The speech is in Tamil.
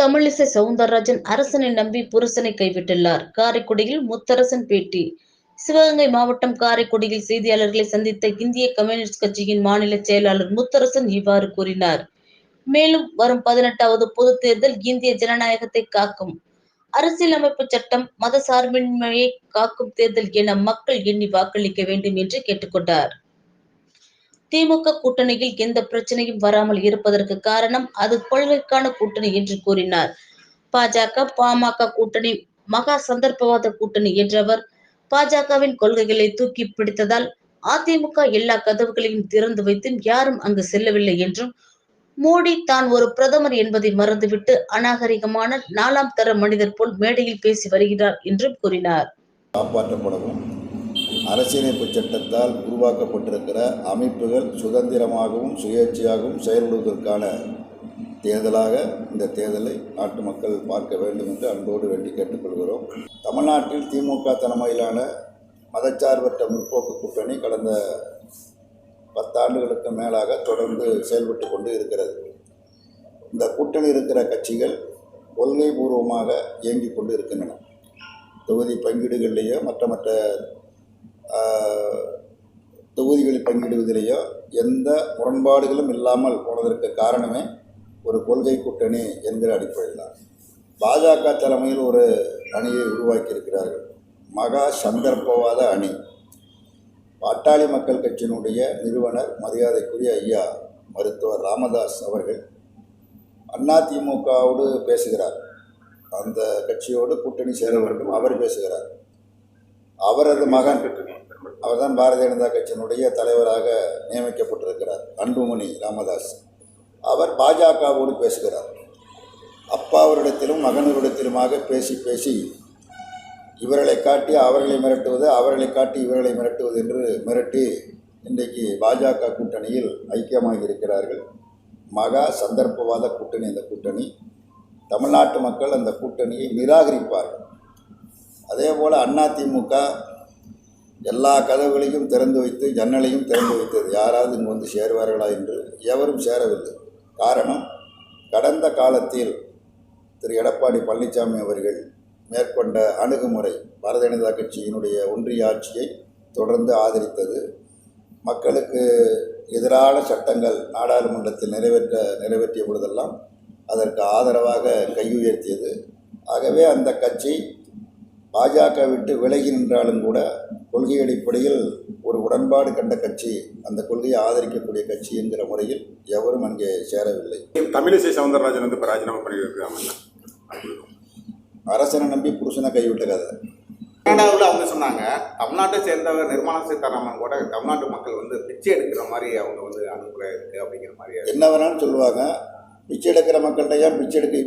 தமிழிசை சவுந்தரராஜன் அரசனை நம்பி புருஷனை கைவிட்டுள்ளார். காரைக்குடியில் முத்தரசன் பேட்டி. சிவகங்கை மாவட்டம் காரைக்குடியில் செய்தியாளர்களை சந்தித்த இந்திய கம்யூனிஸ்ட் கட்சியின் மாநில செயலாளர் முத்தரசன் இவ்வாறு கூறினார். மேலும் வரும் பதினெட்டாவது பொது தேர்தல் இந்திய ஜனநாயகத்தை காக்கும். அரசியலமைப்பு சட்டம் மத சார்பின்மையை காக்கும் தேர்தல் என மக்கள் எண்ணி வாக்களிக்க வேண்டும் என்று கேட்டுக்கொண்டார். திமுக கூட்டணியில் எந்த பிரச்சனையும் வராமல் இருப்பதற்கு காரணம் அது கொள்கைக்கான கூட்டணி என்று கூறினார். பாஜக பாமக கூட்டணி மகா சந்தர்ப்பவாத கூட்டணி என்றவர் பாஜகவின் கொள்கைகளை தூக்கி பிடித்ததால் அதிமுக எல்லா கதவுகளையும் திறந்து வைத்தும் யாரும் அங்கு செல்லவில்லை என்றும் மோடி தான் ஒரு பிரதமர் என்பதை மறந்துவிட்டு அநாகரிகமான நாலாம் தர மனிதர் போல் மேடையில் பேசி வருகிறார் என்றும் கூறினார். காப்பாற்றப்படவும் அரசியலமைப்பு சட்டத்தால் உருவாக்கப்பட்டிருக்கிற அமைப்புகள் சுதந்திரமாகவும் சுயேட்சையாகவும் செயல்படுவதற்கான தேர்தலாக இந்த தேர்தலை நாட்டு மக்கள் பார்க்க வேண்டும் என்று அன்போடு வேண்டி கேட்டுக்கொள்கிறோம். தமிழ்நாட்டில் திமுக தலைமையிலான மதச்சார்பற்ற முற்போக்கு கூட்டணி கடந்த பத்தாண்டுகளுக்கு மேலாக தொடர்ந்து செயல்பட்டு கொண்டு இருக்கிறது. இந்த கூட்டணி இருக்கிற கட்சிகள் கொள்கைபூர்வமாக இயங்கிக் கொண்டு இருக்கின்றன. தொகுதி பங்கீடுகளிலேயோ மற்ற மற்ற தொகுதிகளில் பங்கிடுவதிலேயோ எந்த முரண்பாடுகளும் இல்லாமல் போனதற்கு காரணமே ஒரு கொள்கை கூட்டணி என்கிற அடிப்படையில் தான் பாஜக தலைமையில் ஒரு அணியை உருவாக்கியிருக்கிறார்கள். மகா சந்தர்ப்பவாத அணி. பாட்டாளி மக்கள் கட்சியினுடைய நிறுவனர் மரியாதைக்குரிய ஐயா மருத்துவர் ராமதாஸ் அவர்கள் அதிமுகவோடு பேசுகிறார். அந்த கட்சியோடு கூட்டணி சேர வேண்டும் அவர் பேசுகிறார். அவரது மகன் அவர்தான் பாரதிய ஜனதா கட்சியினுடைய தலைவராக நியமிக்கப்பட்டிருக்கிறார் அன்புமணி ராமதாஸ். அவர் பாஜகவோடு பேசுகிறார். அப்பாவரிடத்திலும் மகனரிடத்திலுமாக பேசி பேசி இவர்களை காட்டி அவர்களை மிரட்டுவது அவர்களை காட்டி இவர்களை மிரட்டுவது என்று மிரட்டி இன்றைக்கு பாஜக கூட்டணியில் ஐக்கியமாகி இருக்கிறார்கள். மகா சந்தர்ப்பவாத கூட்டணி அந்த கூட்டணி. தமிழ்நாட்டு மக்கள் அந்த கூட்டணியை நிராகரிப்பார்கள். அதே போல் அதிமுக எல்லா கதவுகளையும் திறந்து வைத்து ஜன்னலையும் திறந்து வைத்தது யாராவது இங்கு வந்து சேருவார்களா என்று எவரும் சேரவில்லை. காரணம் கடந்த காலத்தில் திரு எடப்பாடி பழனிசாமி அவர்கள் மேற்கொண்ட அணுகுமுறை பாரதிய ஜனதா கட்சியினுடைய ஒன்றிய ஆட்சியை தொடர்ந்து ஆதரித்தது. மக்களுக்கு எதிரான சட்டங்கள் நாடாளுமன்றத்தில் நிறைவேற்ற நிறைவேற்றிய பொழுதெல்லாம் அதற்கு ஆதரவாக கையுயர்த்தியது. ஆகவே அந்த கட்சி பாஜக விட்டு விலகி நின்றாலும் கூட கொள்கை அடிப்படையில் ஒரு உடன்பாடு கண்ட கட்சி அந்த கொள்கையை ஆதரிக்கக்கூடிய கட்சி என்கிற முறையில் எவரும் அங்கே சேரவில்லை. தமிழிசை சவுந்தரராஜன் வந்து இப்போ ராஜினாமா பண்ணியிருக்காங்க அரசனை நம்பி புருஷனை கைவிட்ட கதை கனடாவில் அவங்க சொன்னாங்க தமிழ்நாட்டை சேர்ந்தவர் நிர்மலா சீதாராமன் கூட தமிழ்நாட்டு மக்கள் வந்து பிச்சை எடுக்கிற மாதிரி அவங்க வந்து அனுப்புற இருக்கு அப்படிங்கிற மாதிரி. என்ன வேணாலும் சொல்லுவாங்க. பிச்சை எடுக்கிற மக்கள்கிட்ட ஏன் பிச்சை எடுக்க